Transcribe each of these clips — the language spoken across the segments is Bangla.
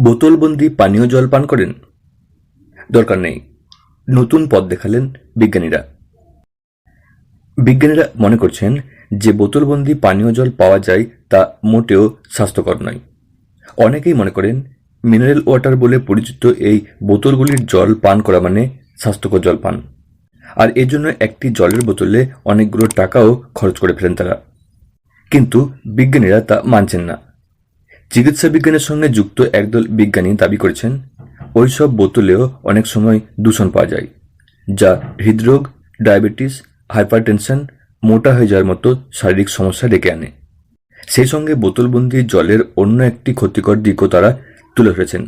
বোতলবন্দি পানীয় জল পান করেন? দরকার নেই। নতুন পথ দেখালেন বিজ্ঞানীরা। বিজ্ঞানীরা মনে করছেন যে বোতলবন্দি পানীয় জল পাওয়া যায় তা মোটেও স্বাস্থ্যকর নয়। অনেকেই মনে করেন মিনারেল ওয়াটার বলে পরিচিত এই বোতলগুলির জল পান করা মানে স্বাস্থ্যকর জল পান। আর এজন্য একটি জলের বোতলে অনেকগুলো টাকাও খরচ করে ফেলেন তারা। কিন্তু বিজ্ঞানীরা তা মানছেন না। চিকিৎসা বিজ্ঞানের সঙ্গে যুক্ত একদল বিজ্ঞানী দাবি করেছেন, ওইসব বোতলেও অনেক সময় দূষণ পাওয়া যায়, যা হৃদরোগ, ডায়াবেটিস, হাইপারটেনশন, মোটা হয়ে যাওয়ার মতো শারীরিক সমস্যা ডেকে আনে। সেই সঙ্গে বোতলবন্দি জলের অন্য একটি ক্ষতিকর দিকও তারা তুলে ধরেছেন।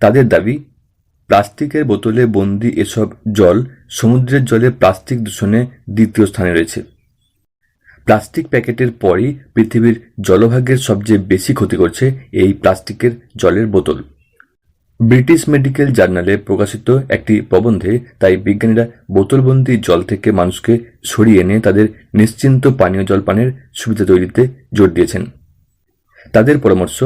তাদের দাবি, প্লাস্টিকের বোতলে বন্দি এসব জল সমুদ্রের জলে প্লাস্টিক দূষণে দ্বিতীয় স্থানে রয়েছে। প্লাস্টিক প্যাকেটের পরই পৃথিবীর জলভাগের সবচেয়ে বেশি ক্ষতি করছে এই প্লাস্টিকের জলের বোতল। ব্রিটিশ মেডিকেল জার্নালে প্রকাশিত একটি প্রবন্ধে তাই বিজ্ঞানীরা বোতলবন্দি জল থেকে মানুষকে সরিয়ে এনে তাদের নিশ্চিন্ত পানীয় জল পানের সুবিধা তৈরিতে জোর দিয়েছেন। তাদের পরামর্শ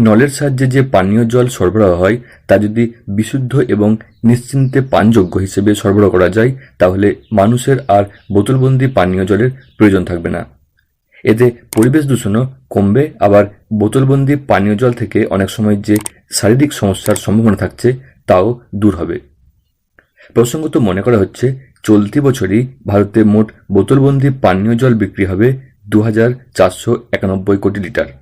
নলের সাহায্যে যে পানীয় জল সরবরাহ হয়, তা যদি বিশুদ্ধ এবং নিশ্চিন্তে পানযোগ্য হিসেবে সরবরাহ করা যায়, তাহলে মানুষের আর বোতলবন্দি পানীয় জলের প্রয়োজন থাকবে না। এতে পরিবেশ দূষণও কমবে, আবার বোতলবন্দি পানীয় জল থেকে অনেক সময় যে শারীরিক সমস্যার সম্ভাবনা থাকছে, তাও দূর হবে। প্রসঙ্গত মনে করা হচ্ছে, চলতি বছরই ভারতে মোট বোতলবন্দি পানীয় জল বিক্রি হবে দু হাজার চারশো একানব্বই কোটি লিটার।